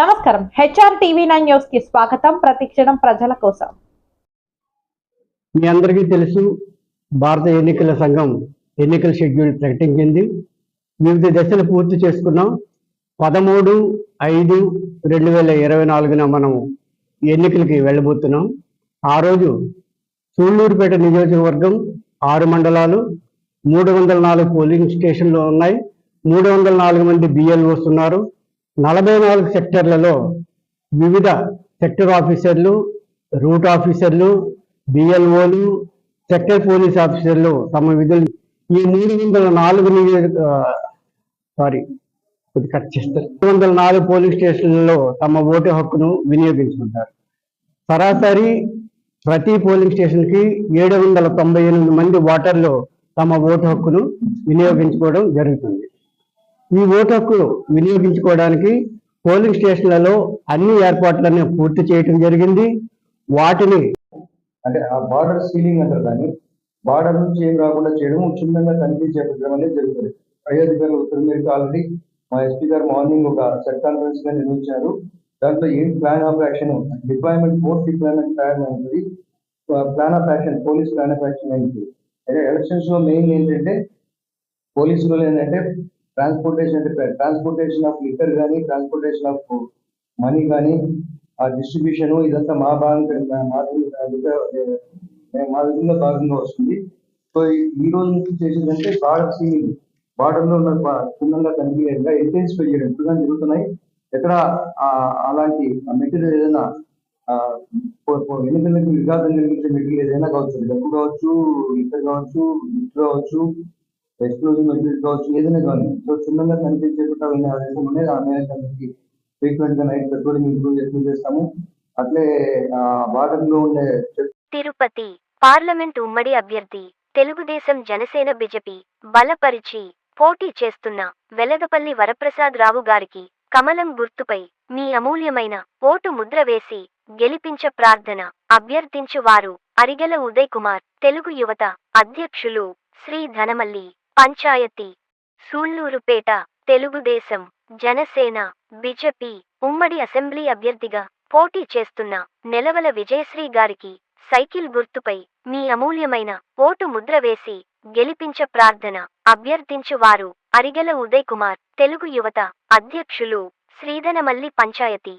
నమస్కారం. HR TV nine న్యూస్కి స్వాగతం. ప్రతిక్షణం ప్రజల కోసం. మీ అందరికీ తెలుసు భారత ఎన్నికల సంఘం ఎన్నికల షెడ్యూల్ ప్రకటించింది. వివిధ దశలు పూర్తి చేసుకున్నాం. పదమూడు ఐదు రెండు వేల ఇరవై నాలుగున మనం ఎన్నికలకి వెళ్ళబోతున్నాం. ఆ రోజు సూళ్ళూరుపేట నియోజకవర్గం ఆరు మండలాలు మూడు వందల నాలుగు పోలింగ్ స్టేషన్లు ఉన్నాయి. మూడు వందల నాలుగు మంది బిఎల్ఓస్ ఉన్నారు. నలభై నాలుగు సెక్టర్లలో వివిధ సెక్టర్ ఆఫీసర్లు రూట్ ఆఫీసర్లు బిఎల్ఓలు సెక్టర్ పోలీస్ ఆఫీసర్లు తమ విధులు ఈ మూడు వందల నాలుగు నియోజక సారీ కొద్ది కట్ చేస్తారు మూడు వందల నాలుగు పోలీస్ స్టేషన్లలో తమ ఓటు హక్కును వినియోగించుకుంటారు. సరాసరి ప్రతి పోలింగ్ స్టేషన్కి ఏడు వందల తొంభై ఎనిమిది మంది ఓటర్లు తమ ఓటు హక్కును వినియోగించుకోవడం జరుగుతుంది. ఈ ఓటు హక్కు వినియోగించుకోవడానికి పోలింగ్ స్టేషన్లలో అన్ని ఏర్పాట్లను పూర్తి చేయటం జరిగింది. వాటిని అంటే ఆ బార్డర్ సీలింగ్ అంటారు దాన్ని. బార్డర్ నుంచి ఏం రాకుండా చేయడం క్షుణ్ణంగా తనిఖీ చేపట్టడం అనేది జరుగుతుంది. అయోధ్యలో ఉత్తర మేరకు ఆల్రెడీ మా ఎస్పీ గారు మార్నింగ్ ఒక సెట్ కాన్ఫరెన్స్గా నిర్వహించారు. దాంట్లో ఏం plan of action deployment post deployment plan ఉంటుంది plan of action police plan of action ఏంటి? ఎలక్షన్స్లో మెయిన్ ఏంటంటే పోలీసులు ఏంటంటే ట్రాన్స్పోర్టేషన్ అంటే ట్రాన్స్పోర్టేషన్ ఆఫ్ లిక్కర్ కానీ ట్రాన్స్పోర్టేషన్ ఆఫ్ మనీ కానీ ఆ డిస్ట్రిబ్యూషన్ ఇదంతా మా భాగంగా మా విధంగా భాగంగా వస్తుంది. సో ఈ- రోజు నుంచి చేసేదంటే బార్డర్ సీలింగ్ బార్డర్లో ఉన్న బా- క్షుణ్ణంగా కనిపించేట్టుగా ఇంటెన్సిఫై చేయడం. ఇప్పుడు జరుగుతున్నాయి ఎక్కడ ఆ, అలాంటి మెటీరియల్ ఏదైనా ఎన్నికలకు విఘాతం కలిగించే మెటీరియల్ ఏదైనా కావచ్చు. డబ్బు కావచ్చు ఇతర కావచ్చు ఇటు కావచ్చు ఎక్స్క్లూజివ్ మెటీరియల్ కావచ్చు ఏదైనా కానీ సో చిన్నగా కనిపించేటువంటి వెళ్ళే ఆదేశం ఉన్నాయి ఆ మేరకు ఫ్రీక్వెంట్గా నైట్ పెట్రోలింగ్ ఇంప్రూవ్ ఎక్కువ చేస్తాము. అట్లే బార్డర్లో ఉండే తిరుపతి పార్లమెంట్ ఉమ్మడి అభ్యర్థి తెలుగుదేశం జనసేన బిజెపి బలపరిచి పోటీ చేస్తున్న వెలగపల్లి వరప్రసాద్ రావు గారికి కమలం గుర్తుపై మీ అమూల్యమైన ఓటు ముద్ర వేసి గెలిపించ ప్రార్థన అభ్యర్థించువారు అరిగల ఉదయ్ కుమార్ తెలుగు యువత అధ్యక్షులు శ్రీ ధనమల్లి. పంచాయతీ సూళ్ళూరుపేట తెలుగుదేశం జనసేన బిజెపి ఉమ్మడి అసెంబ్లీ అభ్యర్థిగా పోటీ చేస్తున్న నెలవల విజయశ్రీ గారికి సైకిల్ గుర్తుపై మీ అమూల్యమైన ఓటు ముద్ర వేసి గెలిపించ ప్రార్థన అభ్యర్థించు వారు అరిగెల ఉదయ్ కుమార్ తెలుగు యువత అధ్యక్షులు శ్రీధనమల్లి పంచాయతీ